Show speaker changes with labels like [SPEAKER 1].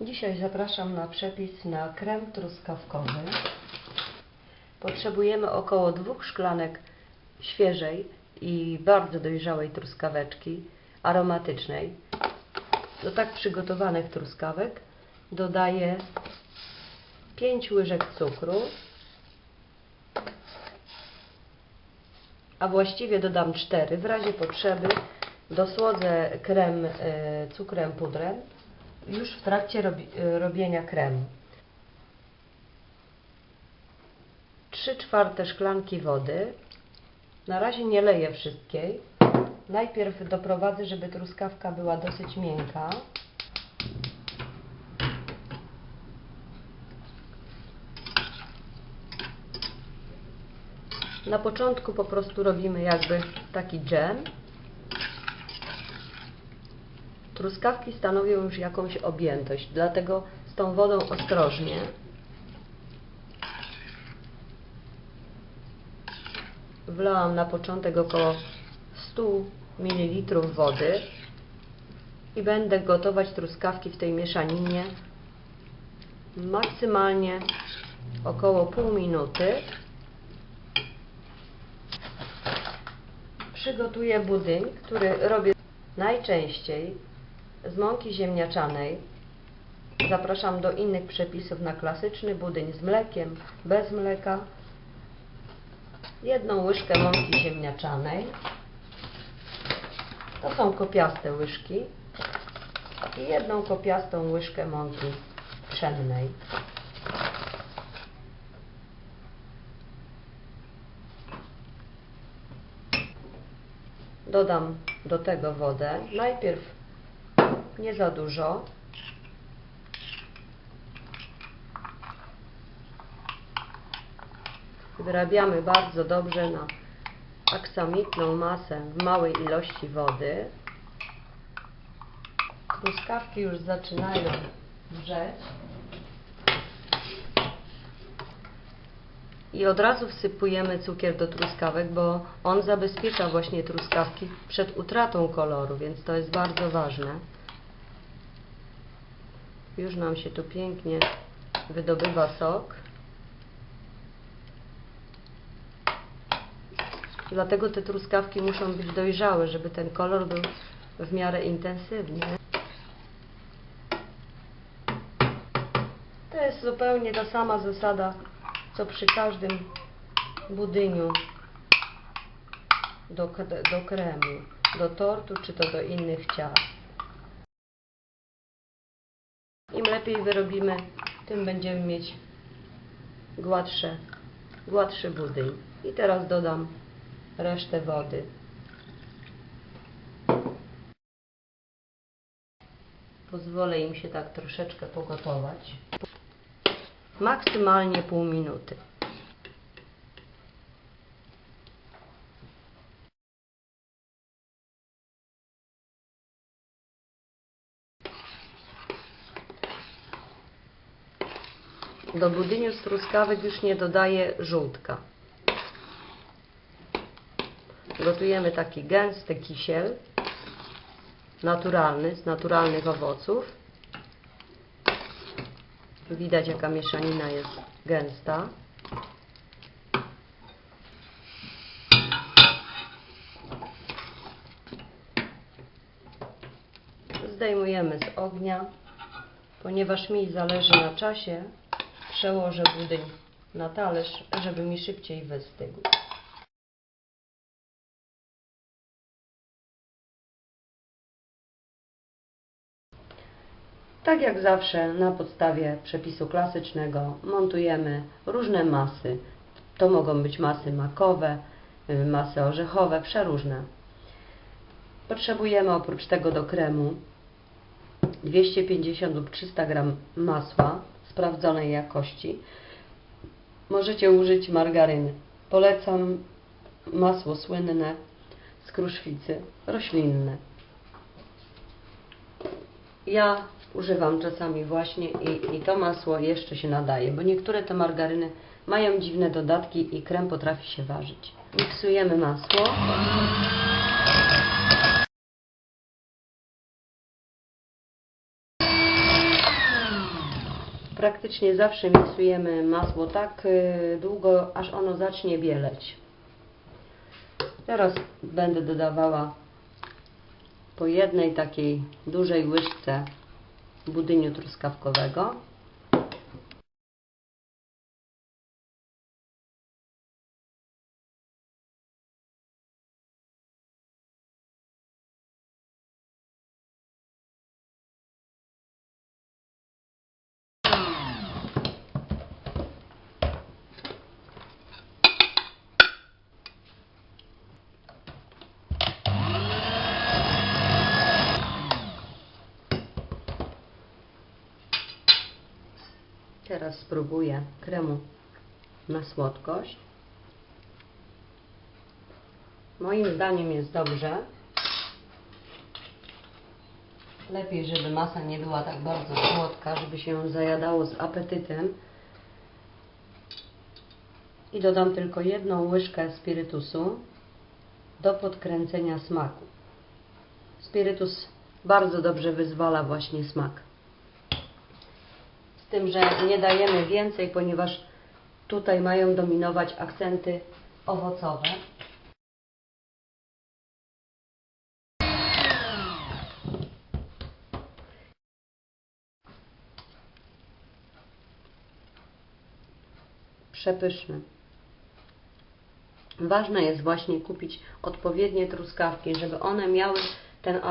[SPEAKER 1] Dzisiaj zapraszam na przepis na krem truskawkowy. Potrzebujemy około dwóch szklanek świeżej i bardzo dojrzałej truskaweczki aromatycznej. Do tak przygotowanych truskawek dodaję 5 łyżek cukru, a właściwie dodam 4. W razie potrzeby dosłodzę krem e, cukrem pudrem już w trakcie robi, e, robienia kremu. 3 czwarte szklanki wody. Na razie nie leję wszystkiej. Najpierw doprowadzę, żeby truskawka była dosyć miękka. Na początku po prostu robimy jakby taki dżem. Truskawki stanowią już jakąś objętość, dlatego z tą wodą ostrożnie. Wlałam na początek około 100 ml wody i będę gotować truskawki w tej mieszaninie maksymalnie około pół minuty. Przygotuję budyń, który robię najczęściej z mąki ziemniaczanej. Zapraszam do innych przepisów na klasyczny budyń z mlekiem, bez mleka. Jedną łyżkę mąki ziemniaczanej. To są kopiaste łyżki. I jedną kopiastą łyżkę mąki pszennej. Dodam do tego wodę. Najpierw nie za dużo. Wyrabiamy bardzo dobrze na aksamitną masę w małej ilości wody. Truskawki już zaczynają wrzeć. I od razu wsypujemy cukier do truskawek, bo on zabezpiecza właśnie truskawki przed utratą koloru, więc to jest bardzo ważne. Już nam się tu pięknie wydobywa sok. Dlatego te truskawki muszą być dojrzałe, żeby ten kolor był w miarę intensywny. To jest zupełnie ta sama zasada, co przy każdym budyniu do, do kremu, do tortu czy to do innych ciast. Lepiej wyrobimy, tym będziemy mieć gładsze, gładszy budyń. I teraz dodam resztę wody. Pozwolę im się tak troszeczkę pogotować. Maksymalnie pół minuty. Do budyniu z truskawek już nie dodaję żółtka. Gotujemy taki gęsty kisiel, naturalny, z naturalnych owoców. Widać jaka mieszanina jest gęsta. Zdejmujemy z ognia. Ponieważ mi zależy na czasie, przełożę budyń na talerz, żeby mi szybciej wystygł. Tak jak zawsze na podstawie przepisu klasycznego montujemy różne masy. To mogą być masy makowe, y, masy orzechowe, przeróżne. Potrzebujemy oprócz tego do kremu 250 lub 300 gram masła sprawdzonej jakości. Możecie użyć margaryny. Polecam masło słynne z kruszwicy, roślinne. Ja używam czasami właśnie i, i to masło jeszcze się nadaje, bo niektóre te margaryny mają dziwne dodatki i krem potrafi się ważyć. Miksujemy masło. Praktycznie zawsze miksujemy masło tak y, długo, aż ono zacznie bieleć. Teraz będę dodawała po jednej takiej dużej łyżce budyniu truskawkowego. Teraz spróbuję kremu na słodkość. Moim zdaniem jest dobrze. Lepiej, żeby masa nie była tak bardzo słodka, żeby się ją zajadało z apetytem. I dodam tylko jedną łyżkę spirytusu do podkręcenia smaku. Spirytus bardzo dobrze wyzwala właśnie smak. Z tym, że nie dajemy więcej, ponieważ tutaj mają dominować akcenty owocowe. Przepyszne. Ważne jest właśnie kupić odpowiednie truskawki, żeby one miały ten aromat.